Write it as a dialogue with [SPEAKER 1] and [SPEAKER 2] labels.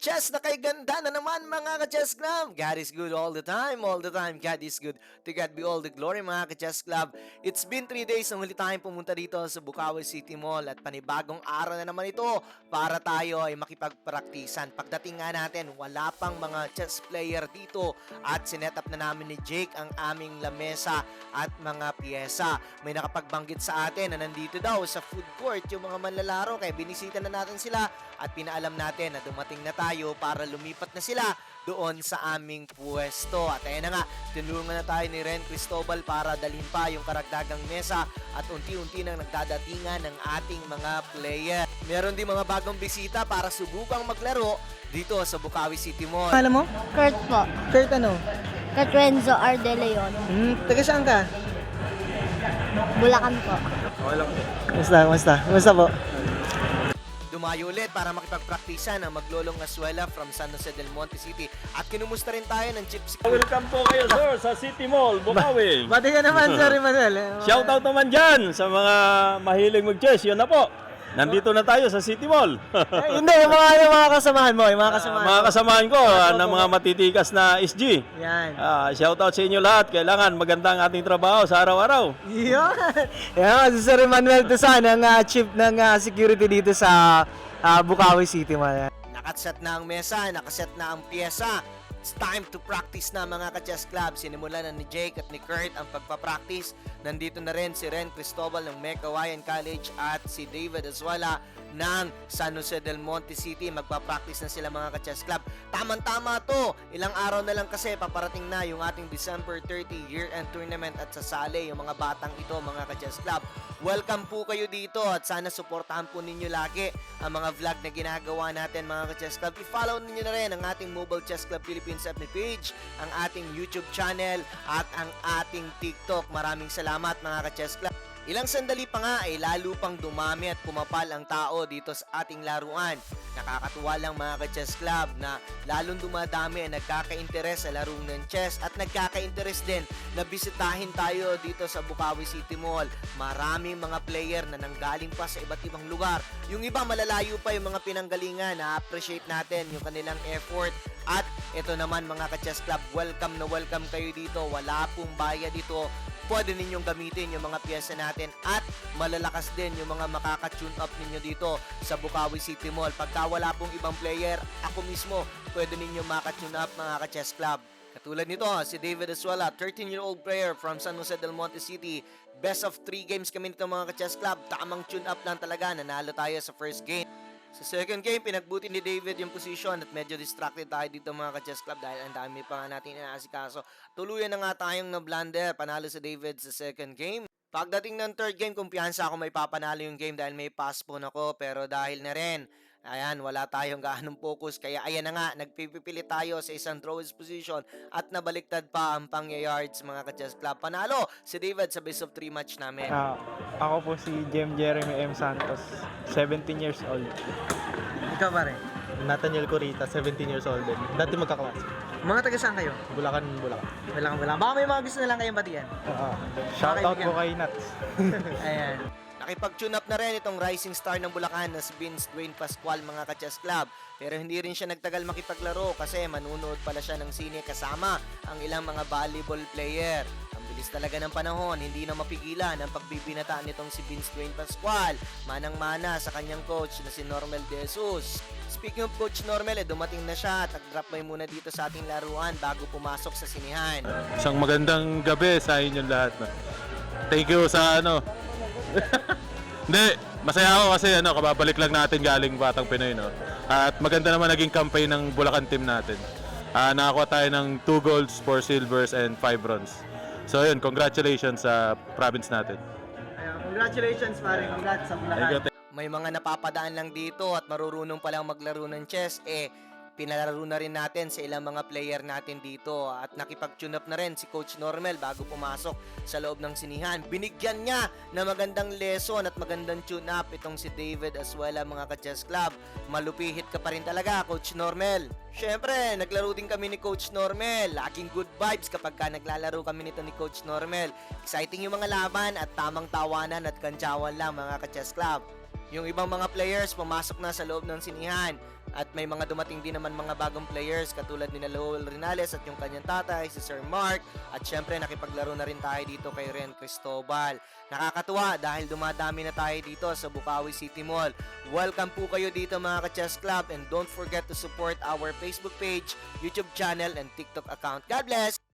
[SPEAKER 1] Chess na kay ganda na naman mga ka-Chess Club. God is good all the time, all the time. God is good. To God be all the glory mga ka-Chess Club. It's been 3 days nang huli tayong pumunta dito sa Bukawi City Mall at panibagong araw na naman ito para tayo ay makipagpraktisan. Pagdating nga natin, wala pang mga chess player dito at sinet up na namin ni Jake ang aming lamesa at mga pyesa. May nakapagbanggit sa atin na nandito daw sa food court yung mga manlalaro kaya binisita na natin sila at pinaalam natin na dumating na tayo para lumipat na sila doon sa aming pwesto. At ayan na nga, tinulungan na tayo ni Ren Cristobal para dalhin pa yung karagdagang mesa at unti-unti nang nagdadatingan ng ating mga player. Meron din mga bagong bisita para subukang maglaro dito sa Bukawi City Mall.
[SPEAKER 2] Alam mo?
[SPEAKER 3] Kurt po.
[SPEAKER 2] Kurt ano?
[SPEAKER 3] Kurt Renzo R. De Leon.
[SPEAKER 2] Hmm, taga saan ka?
[SPEAKER 3] Bulacan po.
[SPEAKER 2] Kumusta? Kumusta? Kumusta po?
[SPEAKER 1] Dumayo ulit para makipagpraktisan ang maglolong Asuela from San Jose del Monte City. At kinumusta rin tayo ng Gypsy
[SPEAKER 4] Welcome po kayo sir sa City Mall, Bukawi.
[SPEAKER 2] Bati ka naman, Sir Emmanuel. Eh,
[SPEAKER 4] Shoutout naman dyan sa mga mahilig mag-chess. Yun na po. Nandito na tayo sa City Mall.
[SPEAKER 2] Eh, hindi, yung mga, yung mga kasamahan mo, yung mga kasamahan
[SPEAKER 4] mga
[SPEAKER 2] mo.
[SPEAKER 4] kasamahan ko ah, na mga matitikas na SG.
[SPEAKER 2] Yan.
[SPEAKER 4] Ah, shoutout sa inyo lahat. Kailangan maganda ang ating trabaho sa araw-araw.
[SPEAKER 2] Yan. Yan, si Sir Emmanuel Tusan, ang ah, chief ng ah, security dito sa ah, Bukawi City Mall.
[SPEAKER 1] Nakaset na ang mesa, nakaset na ang pyesa. It's time to practice na mga ka-chess club. Sinimulan na ni Jake at ni Kurt ang pagpapractice. Nandito na rin si Ren Cristobal ng Mecawayan College at si David Azuela ng San Jose del Monte City. Magpa-practice na sila mga ka-chess club. Tamang-tama to. Ilang araw na lang kasi paparating na yung ating December 30 year-end tournament at sasali yung mga batang ito mga ka-chess club. Welcome po kayo dito at sana suportahan po ninyo lagi ang mga vlog na ginagawa natin mga ka-chess club. I-follow ninyo na rin ang ating Mobile Chess Club Philippines FB page, ang ating YouTube channel at ang ating TikTok. Maraming salamat mga ka-chess club. Ilang sandali pa nga ay lalo pang dumami at pumapal ang tao dito sa ating laruan. Nakakatuwa lang mga ka-chess club na lalong dumadami ang nagkaka-interes sa laro ng chess at nagkaka-interes din na bisitahin tayo dito sa Bukawi City Mall. Maraming mga player na nanggaling pa sa iba't ibang lugar. Yung iba malalayo pa yung mga pinanggalingan na appreciate natin yung kanilang effort at ito naman mga ka-chess club, welcome na welcome kayo dito. Wala pong bayad dito pwede ninyong gamitin yung mga pyesa natin at malalakas din yung mga makaka-tune up ninyo dito sa Bukawi City Mall. Pagka wala pong ibang player, ako mismo, pwede ninyo maka-tune up mga ka-chess club. Katulad nito, si David Azuela, 13-year-old player from San Jose del Monte City. Best of 3 games kami nito mga ka-chess club. Tamang tune up lang talaga. Nanalo tayo sa first game. Sa second game, pinagbuti ni David yung position at medyo distracted tayo dito mga ka-chess club dahil ang dami pa nga natin inaasikaso. Tuluyan na nga tayong na-blunder. Panalo si David sa second game. Pagdating ng third game, kumpiyansa ako may papanalo yung game dahil may pass po ako. Pero dahil na rin, ayan, wala tayong gaanong focus. Kaya ayan na nga, nagpipili tayo sa isang throwers position at nabaliktad pa ang pangyayards mga ka-chess club. Panalo si David sa best of 3 match namin.
[SPEAKER 5] Ah, ako po si Jem Jeremy M. Santos, 17 years old.
[SPEAKER 2] Ikaw pare.
[SPEAKER 6] Nathaniel Corita, 17 years old din. Dati magkaklase.
[SPEAKER 2] Mga taga saan kayo?
[SPEAKER 6] Bulacan, Bulacan.
[SPEAKER 2] Wala wala. Baka may mga gusto na lang kayong batian.
[SPEAKER 5] Ah, shoutout po kay Nats.
[SPEAKER 2] Ayan.
[SPEAKER 1] Nakipag-tune up na rin itong rising star ng Bulacan na si Vince Dwayne Pascual mga ka-chess club. Pero hindi rin siya nagtagal makipaglaro kasi manunood pala siya ng sine kasama ang ilang mga volleyball player. Ang bilis talaga ng panahon, hindi na mapigilan ang pagbibinataan nitong si Vince Dwayne Pascual. Manang-mana sa kanyang coach na si Normel De Jesus. Speaking of Coach Normel, eh, dumating na siya at nag-drop by muna dito sa ating laruan bago pumasok sa sinihan.
[SPEAKER 7] Isang magandang gabi sa inyong lahat. Thank you sa ano. Hindi, masaya ako kasi ano, kababalik lang natin galing Batang Pinoy. No? At maganda naman naging campaign ng Bulacan team natin. Ah, nakakuha tayo ng 2 golds, 4 silvers, and 5 bronze. So yun, congratulations sa province natin.
[SPEAKER 2] Ayan. Congratulations pare. Congrats sa
[SPEAKER 7] Thank
[SPEAKER 2] Bulacan.
[SPEAKER 7] you,
[SPEAKER 1] may mga napapadaan lang dito at marurunong palang maglaro ng chess, eh, pinalaro na rin natin sa ilang mga player natin dito at nakipag-tune up na rin si Coach Normel bago pumasok sa loob ng sinihan. Binigyan niya na magandang lesson at magandang tune up itong si David as well ang mga ka-chess club. Malupihit ka pa rin talaga, Coach Normel. Siyempre, naglaro din kami ni Coach Normel. Laking good vibes kapag ka naglalaro kami nito ni Coach Normel. Exciting yung mga laban at tamang tawanan at kantsawan lang mga ka-chess club. Yung ibang mga players pumasok na sa loob ng sinihan. At may mga dumating din naman mga bagong players katulad ni Lowell Rinales at yung kanyang tatay, si Sir Mark. At syempre nakipaglaro na rin tayo dito kay Ren Cristobal. Nakakatuwa dahil dumadami na tayo dito sa Bukawi City Mall. Welcome po kayo dito mga ka-chess club and don't forget to support our Facebook page, YouTube channel and TikTok account. God bless!